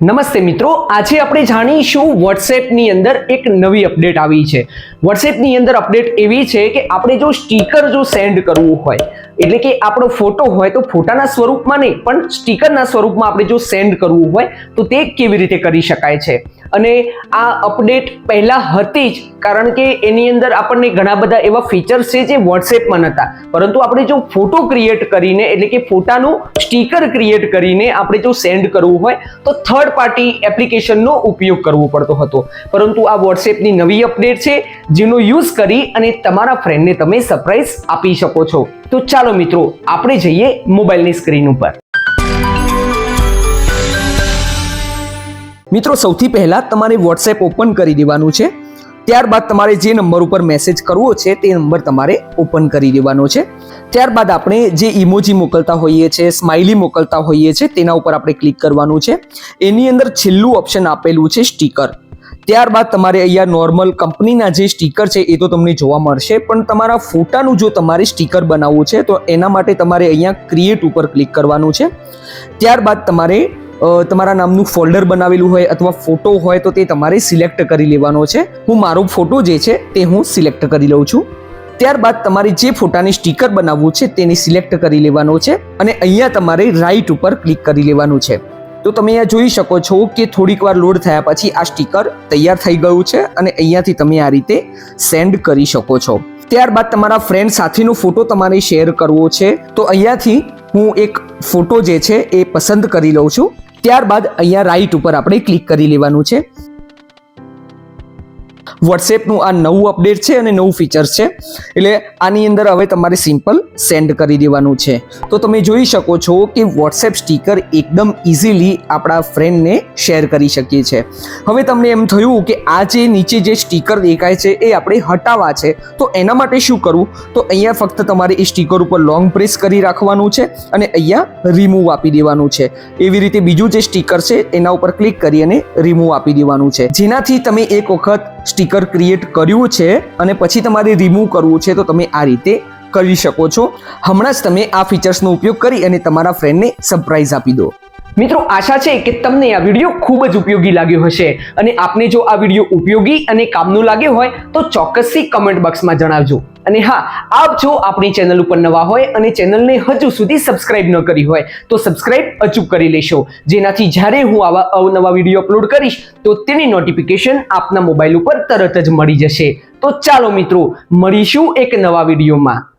નમસ્તે મિત્રો, આજે આપણે જાણીશું વોટ્સએપની અંદર એક નવી અપડેટ આવી છે. વોટ્સએપની અંદર અપડેટ એવી છે કે આપણે જો સ્ટીકર જો સેન્ડ કરવું હોય એટલે કે આપણો ફોટો હોય તો ફોટાના સ્વરૂપમાં નહીં, પણ સ્ટીકરના સ્વરૂપમાં આપણે જો સેન્ડ કરવું હોય, તો તે કેવી રીતે કરી શકાય છે? અને આ અપડેટ પહેલાં હતી જ, કારણ કે એની અંદર આપણને ઘણા બધા એવા ફીચર્સ છે જે વોટ્સએપમાં નહોતા પરંતુ આપણે જો ફોટો ક્રિએટ કરીને, એટલે કે ફોટાનું સ્ટીકર ક્રિએટ કરીને આપણે જો સેન્ડ કરવું હોય, તો થર્ડ પાર્ટી એપ્લિકેશનનો ઉપયોગ કરવો પડતો હતો. પરંતુ આ વોટ્સએપની નવી અપડેટ છે, જેનો યુઝ કરી અને તમારા ફ્રેન્ડને તમે સરપ્રાઈઝ આપી શકો છો. તો ચાલો મિત્રો, આપણે જઈએ મોબાઈલની સ્ક્રીન ઉપર. મિત્રો, સૌથી પહેલા તમારે વોટ્સએપ ઓપન કરી દેવાનું છે. ત્યારબાદ તમારે જે નંબર ઉપર મેસેજ કરવો છે, તે નંબર તમારે ઓપન કરી દેવાનો છે. ત્યારબાદ આપણે જે ઇમોજી મોકલતા હોઈએ છીએ સ્માઇલી મોકલતા હોઈએ છીએ તેના ઉપર આપણે ક્લિક કરવાનું છે. એની અંદર છેલ્લું ઓપ્શન આપેલું છે સ્ટીકર ત્યારબાદ તમારે અહીંયા નોર્મલ કંપનીના જે સ્ટીકર છે એ તો તમને જોવા મળશે. પણ તમારા ફોટાનું જો તમારે સ્ટીકર બનાવવું છે, તો એના માટે તમારે અહીંયા ક્રિએટ ઉપર ક્લિક કરવાનું છે. ત્યારબાદ તમારે તમારા નામનું ફોલ્ડર બનાવેલું હોય અથવા ફોટો હોય તો તે તમારે સિલેક્ટ કરી લેવાનો છે. હું મારો ફોટો જે છે તે હું સિલેક્ટ કરી લઉં છું. ત્યારબાદ તમારે જે ફોટાને સ્ટીકર બનાવવું છે તેને સિલેક્ટ કરી લેવાનો છે અને અહીંયા તમારે રાઈટ ઉપર ક્લિક કરી લેવાનું છે. તો તમે અહીંયા જોઈ શકો છો કે થોડીક વાર લોડ થયા પછી આ સ્ટીકર તૈયાર થઈ ગયું છે અને અહીંયાથી તમે આ રીતે સેન્ડ કરી શકો છો. ત્યારબાદ તમારા ફ્રેન્ડ સાથેનો ફોટો તમારે શેર કરવો છે. તો અહીંયાથી હું એક ફોટો જે છે એ પસંદ કરી લઉં છું. ત્યારબાદ અહીંયા રાઈટ ઉપર આપણે ક્લિક કરી લેવાનું છે. વોટ્સએપનું આ નવું અપડેટ છે અને નવું ફીચર છે. એટલે આની અંદર હવે તમારે સિમ્પલ સેન્ડ કરી દેવાનું છે. તો તમે જોઈ શકો છો કે વોટ્સએપ સ્ટીકર એકદમ ઇઝીલી આપણા ફ્રેન્ડને શેર કરી શકીએ છીએ હવે તમને એમ થયું કે આ જે નીચે જે સ્ટીકર દેખાય છે એ આપણે હટાવવા છે, તો એના માટે શું કરવું? તો અહીંયા ફક્ત તમારે એ સ્ટીકર ઉપર લોંગ પ્રેસ કરી રાખવાનું છે અને અહીંયા રિમૂવ આપી દેવાનું છે. એવી રીતે બીજું જે સ્ટીકર છે એના ઉપર ક્લિક કરી અને રિમૂવ આપી દેવાનું છે. જેનાથી તમે એક વખત સ્ટીકર ક્રિએટ કર્યું છે અને પછી તમારે રિમૂવ કરવું છે, તો તમે આ રીતે કરી શકો છો. હમણાં જ તમે આ ફીચર્સનો ઉપયોગ કરી અને તમારા ફ્રેન્ડને સરપ્રાઈઝ આપી દો. મિત્રો, આશા છે કે તમને આ વીડિયો ખૂબ જ ઉપયોગી લાગ્યો હશે. અને આપને જો આ વીડિયો ઉપયોગી અને કામનો લાગ્યો હોય, તો ચોક્કસથી કમેન્ટ બોક્સમાં જણાવજો. અને હા, આપ જો આપણી ચેનલ ઉપર નવા હોય અને ચેનલને હજુ સુધી સબસ્ક્રાઇબ ન કરી હોય, તો સબસ્ક્રાઇબ અચૂક કરી લેશો. જેનાથી જ્યારે હું આવા અવનવા વીડિયો અપલોડ કરીશ, તો તેની નોટિફિકેશન આપના મોબાઈલ ઉપર તરત જ મળી જશે. તો ચાલો મિત્રો, મળીશું એક નવા વિડીયોમાં